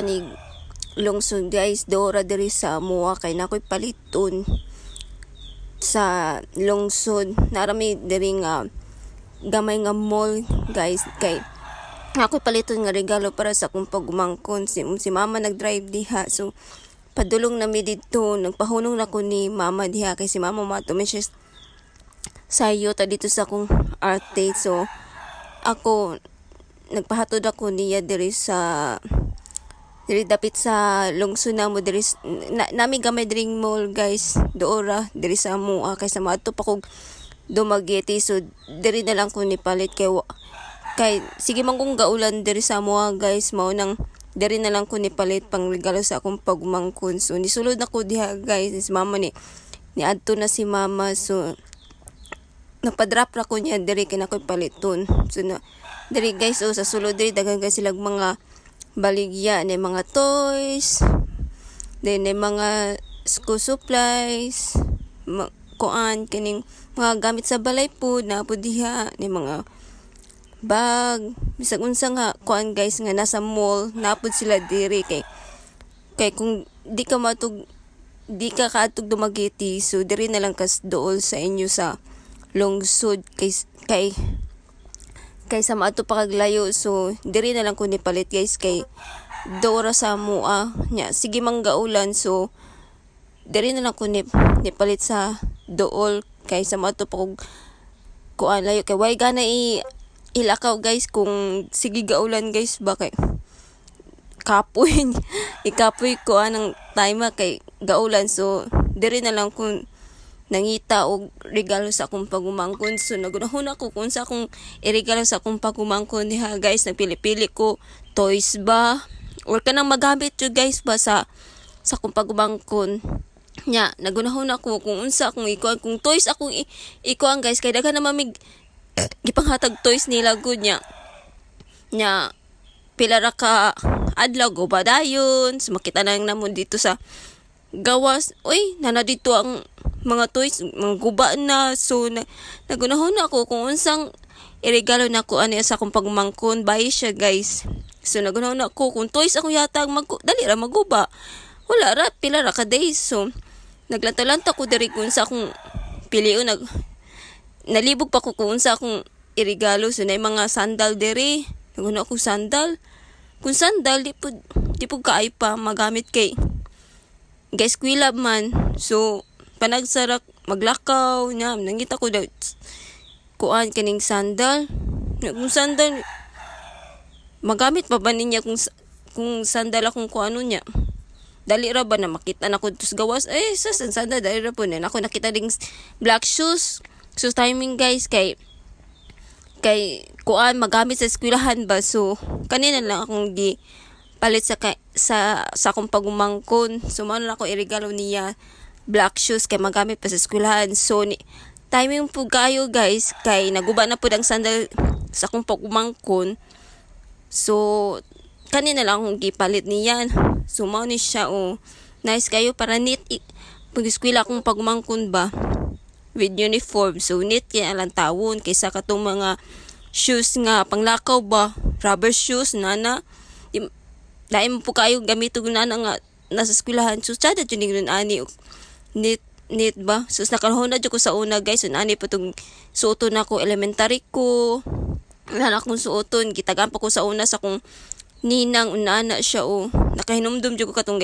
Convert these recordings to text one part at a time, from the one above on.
Ani lungsod guys, dora diri sa mua kay nakoy paliton sa lungsod. Narami diri nga gamay nga mall guys kay ako paliton nga regalo para sa akong pagumangkon si, si mama nag-drive diha so padulong na mi dito. Nagpahunong na ko ni mama diha kay si mama mato mi siya sayo ta dito sa akong arte. So ako nagpahatod ako niya diri sa diri dapit sa lungsod na mo diri na, nami gamay diri mall guys. Doora diri sa mua kay sa maadto pa kog dumagiti. So diri na lang ko ni palit kay kay sige man kong gaulan diri sa mua guys. Mao nang diri na lang ko ni palit pang regalo sa akong pagmangkon. So nisulod na ko diha guys. Si mama ni ni adto na si mama. So napadrop ra ko niya diri kay nakoy paliton. So na diri guys oh sa sulod diri daghan guys silang mga baligya ni mga toys then ni mga school supplies kuan kining mga gamit sa balay po na po diha ni mga bag. Bisag unsa nga kuan guys nga nasa mall napod sila diri. Kay kay kung di ka matug di ka kaatog dumagiti so diri na lang kas dool sa inyo sa lungsod kay kay kay sa maato pa kaglayo so diri na lang ko nipalit guys kay dora sa mua nya sige manggaulan so diri na lang ko ni nipalit sa dool kay sa maato pa kog kuan layo. Kay way gana i ilakaw guys kung sige gaulan guys ba kay kapoy ikapoy ko anang time kay gaulan so diri na lang kung nangita og regalo sa akong pagumangkon. So nagunahon ako kung sa akong iregalo sa akong pagumangkon diha guys. Nagpili-pili ko toys ba? Or kanang magamit yo guys ba sa sa akong pagumangkon? Nya nagunahon ako kung unsa akong ikuan. Kung toys akong ikuan guys kay daghan na mamig gipanghatag toys nila good nya. Nya pila ra ka adlaw go ba dayon? So, makita na lang namon dito sa gawas. Oy nana dito ang mga toys mga guba na. So na, nagunahon ako kung unsang iregalo na ko ano sa akong pagmangkon. Buy siya guys. So nagunahon ako kung toys ako yata mag dali ra maguba. Wala ra pila ra ka days. So naglantalanta ko diri kung sa akong piliun nag nalibog pa ko kung unsa akong irigalo so na mga sandal diri. Naguna ako sandal. Kung sandal di po di po kaay pa magamit kay guys kwilab man. So panagsarak maglakaw nya nangita ko daw kuan kaning sandal. Kung sandal magamit pa ba niya kung kung sandal akong kuano niya dali ra ba na makita na ko tus gawas? Eh sa sandal dali ra po na. Ako nakita ding black shoes. So timing guys kay kay kuan magamit sa eskwelahan ba? So kanina lang akong gi palit sa sa sa akong pagumangkon. So mano na ako iregalo niya black shoes kay magamit pa sa eskwelahan so ni timing po kayo guys kay naguba na po ang sandal sa akong pagumangkon so kanina lang akong gipalit niyan so mao ni siya oh nice kayo para neat i- pag eskwela akong pagumangkon ba with uniform. So, neat kaya alang tawon kaysa katong mga shoes nga panglakaw ba, rubber shoes, nana. Mo po kayo gamito nana nga nasa eskwelahan. So, tsada dyan yung ani. Neat, neat ba? So, nakalahon na dyan ko sa una guys. So, ani po itong suoto na ko elementary ko. Nana akong suoton. Gitagan pa ko sa una sa kung ninang unana siya o nakahinumdum jud ko katong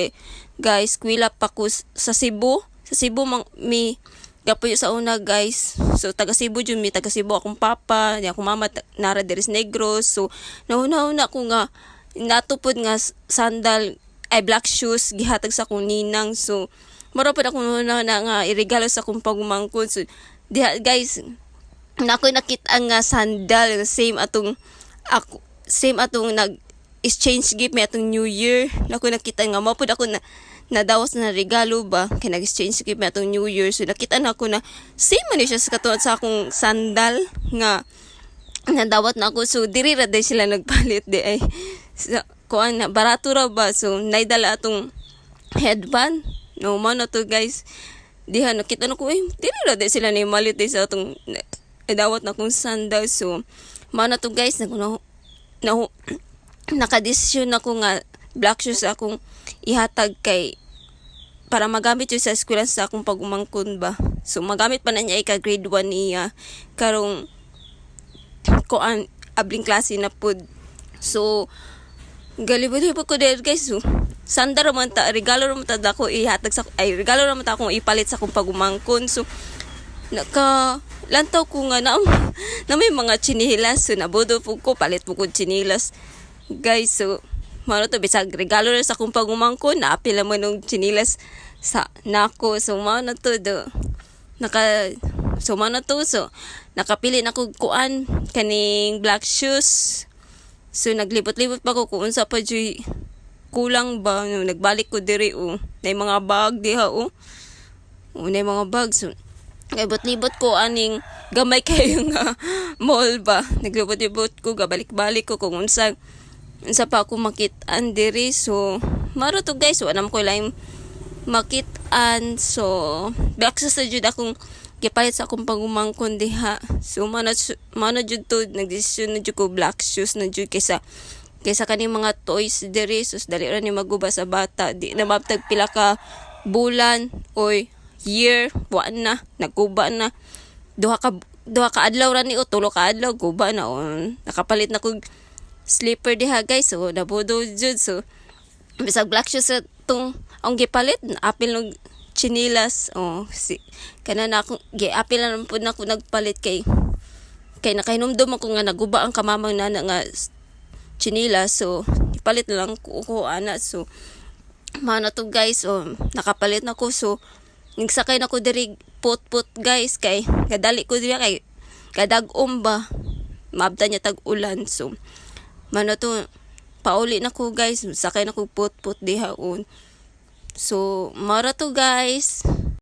guys kwila pa ko sa Cebu sa Cebu mang mi gapuyo sa una guys so taga Cebu jud mi taga Cebu akong papa ni akong mama nara diri sa Negros so nauna-una ko nga natupod nga sandal ay black shoes gihatag sa akong ninang so mara pa ako na, na nga iregalo sa akong pagumangkon so diha guys na ako nakita nga sandal same atong ako same atong nag exchange gift may atong New Year. Na ako nakita nga mo pud ako na nadawas na regalo ba? Kay nag-exchange gift may atong New Year. So nakita na ako na same man siya sa katuwad sa akong sandal nga nadawat na ako. So diri ra day sila nagpalit di ay. Sa kuan na barato ra ba? So naidala atong headband no man na to guys diha nakita na ko eh dili day sila ni malit sa atong na- nadawat na kong sandal so man na to guys nag na, na, nakadesisyon ako nga black shoes akong ihatag kay para magamit yun sa eskwela sa akong pagumangkon ba. So magamit pa na niya ika grade 1 niya karong kuan abling klase na pud. So galibot-libot ko dahil guys. So, sanda raman ta regalo raman ta dako ihatag sa ay regalo raman ta akong ipalit sa akong pagumangkon. So naka lantaw ko nga na, na may mga chinilas. So nabodo po ko palit po ko chinilas. Guys so mano to bisag regalo na sa akong pagumangko na apil naman ng chinilas sa nako. So mao na to do naka so mao to so nakapili na ko kuan kaning black shoes. So naglibot-libot pa ko kung unsa pa joy kulang ba nagbalik ko diri oh na mga bag diha oh Unay mga bag. So, libot-libot ko aning gamay kayo nga mall ba. Naglibot-libot ko, gabalik-balik ko kung unsa unsa pa ako makitaan diri. So, maro to guys. Wala ko lang makitaan. So, back sa jud akong gipalit sa akong pagumangkon diha. So, mana, mana jud to, nagdesisyon na jud ko black shoes na jud kaysa kaysa kaning mga toys diri sus dali ra ni maguba sa bata. Di na mabtag pila ka bulan oy year wa na nagkuba na. Duha ka duha ka adlaw ra ni o tulo ka adlaw guba na o nakapalit na kog slipper diha guys so nabudo jud so. Bisag black shoes tong ang gipalit apil ng chinilas oh si kana na ako gi apil na pud na ako nagpalit kay kay nakahinumdum ako nga naguba ang kamamang nana nga chinilas so ipalit na lang ko, ko ana so mana to guys so nakapalit na ko so nagsakay na ko diri put put guys kay gadali ko diri kay kadagom ba mabda niya tag ulan so mano to pauli na ko guys sakay na ko put put diha on so mara to guys